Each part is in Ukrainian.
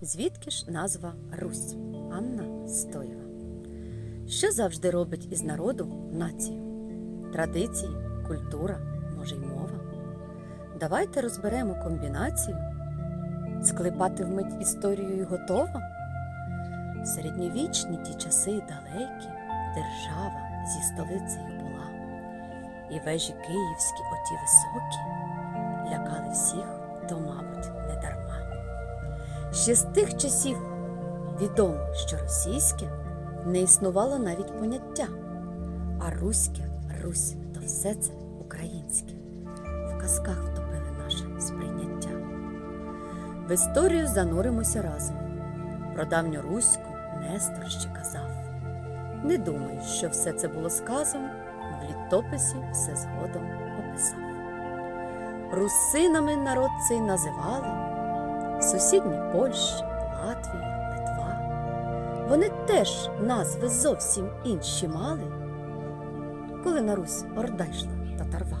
Звідки ж назва Русь Анна Стоєва? Що завжди робить із народу націю? Традиції, культура, може й мова. Давайте розберемо комбінацію. Склепати вмить історію і готова? Середньовічні ті часи далекі держава зі столицею була, і вежі київські оті високі лякали всіх, Ще з тих часів відомо, що російське не існувало навіть поняття, а руське, Русь то все це українське. В казках втопили наше сприйняття. В історію зануримося разом. Про давню Руську Нестор ще казав. Не думаю, що все це було сказано, в літописі все згодом описав. Русинами народ цей називали сусідні Польща, Латвія, Литва. Вони теж назви зовсім інші мали, коли на Русь орда йшла татарва.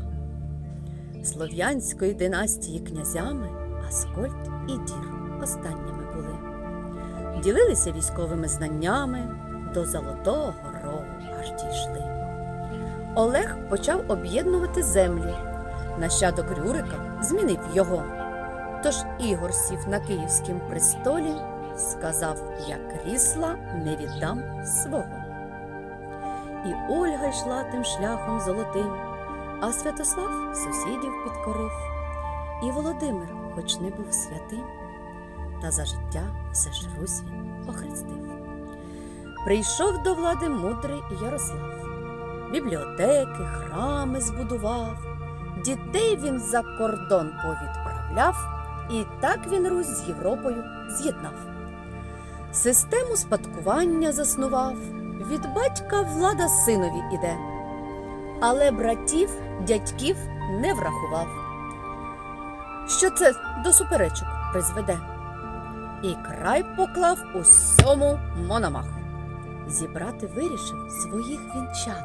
Слов'янської династії князями Аскольд і Дір останніми були. Ділилися військовими знаннями, до Золотого Рогу аж дійшли. Олег почав об'єднувати землі. Нащадок Рюрика змінив його. Тож Ігор сів на київськім престолі, сказав, я крісла не віддам свого. І Ольга йшла тим шляхом золотим, а Святослав сусідів підкорив. І Володимир, хоч не був святим, та за життя все ж Русь він охрестив. Прийшов до влади мудрий Ярослав, бібліотеки, храми збудував, дітей він за кордон повідправляв, і так він Русь з Європою з'єднав. Систему спадкування заснував, від батька влада синові іде, але братів, дядьків не врахував. Що це до суперечок призведе? І край поклав усьому мономах. Зібрати вирішив своїх вінчат,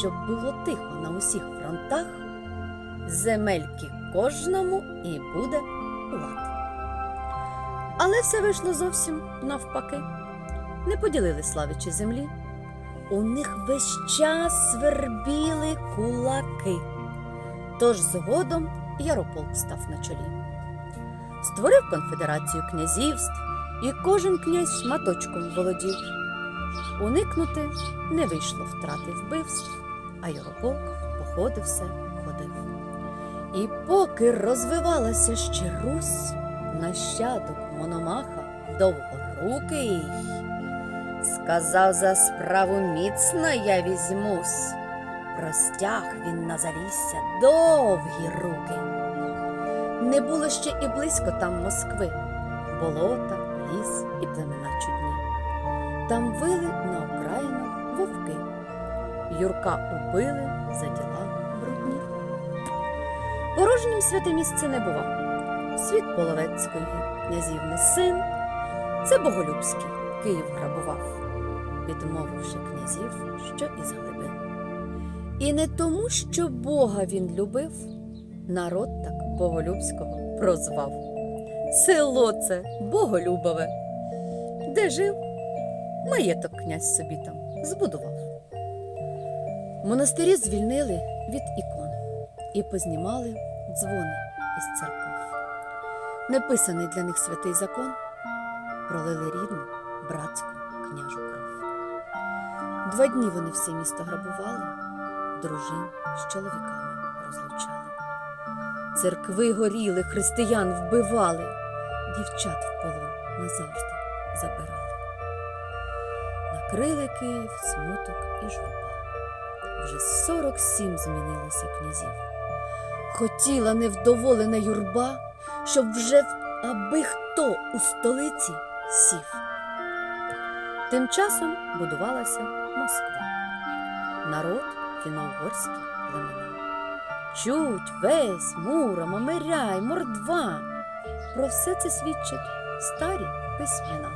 щоб було тихо на усіх фронтах, земельки кожному і буде лад. Але все вийшло зовсім навпаки. Не поділили славичі землі. У них весь час свербіли кулаки. Тож згодом Ярополк став на чолі. Створив конфедерацію князівств, і кожен князь шматочком володів. Уникнути не вийшло втрати вбивств, а Ярополк походи все ходив. І поки розвивалася ще Русь, нащадок Мономаха довгорукий, сказав за справу міцно я візьмусь. Простяг він на залісся довгі руки. Не було ще і близько там Москви, болота, ліс і племена чудні. Там вили на окраїнах вовки. Юрка убили за брудні. Порожнім святе місце не бува. Світ Половецької князівни син, це Боголюбський Київ грабував, підмовивши князів, що із глибин. І не тому, що Бога він любив, народ так Боголюбського прозвав. Село це Боголюбове, де жив, маєток князь собі там збудував. Монастирі звільнили від ікон і познімали дзвони із церков. Неписаний для них святий закон пролили рідну братську княжу кров. Два дні вони все місто грабували, дружин з чоловіками розлучали. Церкви горіли, християн вбивали, дівчат в полон назавжди забирали. Накрили Київ смуток і журба. Вже сорок сім змінилося князів. Хотіла невдоволена юрба, щоб вже аби хто у столиці сів. Тим часом будувалася Москва. Народ фіно-угорські племена. Чуть, весь, Мурома, Миряй, Мордва. Про все це свідчать старі письмена.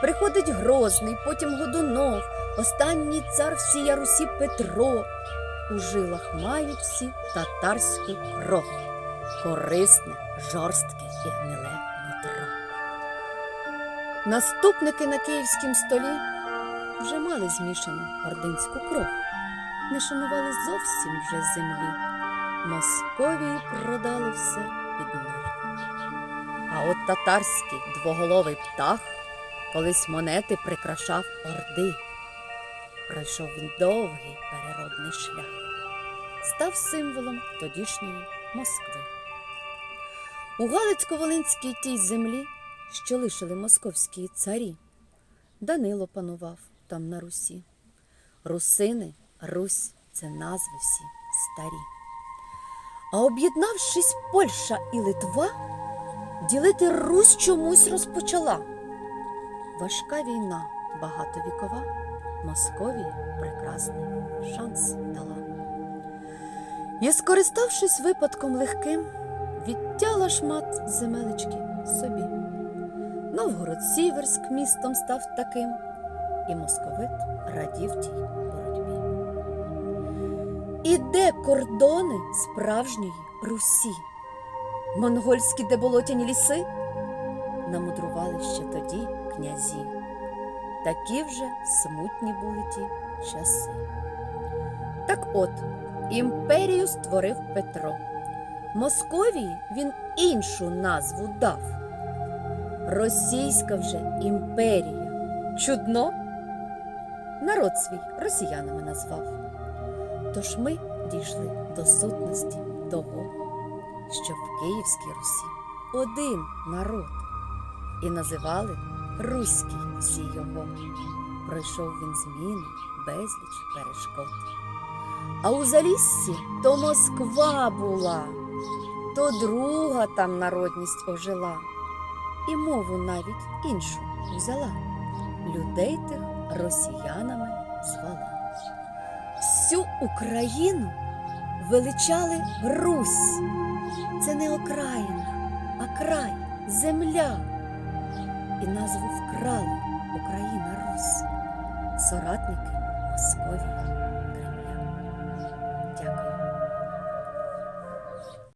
Приходить Грозний, потім Годунов, останній цар всія Русі Петро. У жилах мають всі татарську кров, корисне, жорстке і гниле нутро. Наступники на київськім столі вже мали змішану ординську кров, не шанували зовсім вже землі. Московії продали все під нуль. А от татарський двоголовий птах колись монети прикрашав орди. Пройшов він довгий переробний шлях, став символом тодішньої Москви. У Галицько-Волинській тій землі, що лишили московські царі, Данило панував там на Русі. Русини, Русь це назви всі старі. А об'єднавшись Польща і Литва, ділити Русь чомусь розпочала. Важка війна, багатовікова, Московії прекрасний шанс дала. І, скориставшись випадком легким, відтяла шмат земелечки собі. Новгород Сіверськ містом став таким, і московит радів тій боротьбі. І де кордони справжньої Русі? Монгольські де болотяні ліси? Намудрували ще тоді князі. Такі вже смутні були ті часи. Так от, імперію створив Петро. Московії він іншу назву дав. Російська вже імперія. Чудно? Народ свій росіянами назвав. Тож ми дійшли до сутності того, що в Київській Русі один народ, і називали Руський всі його. Пройшов він зміни, безліч перешкод. А у Заліссі то Москва була, то друга там народність ожила, і мову навіть іншу взяла. Людей тих росіянами звала. Всю Україну величали Русь. Це не окраїна, а край, земля. І назву вкрали Україна Рус, соратники Московії.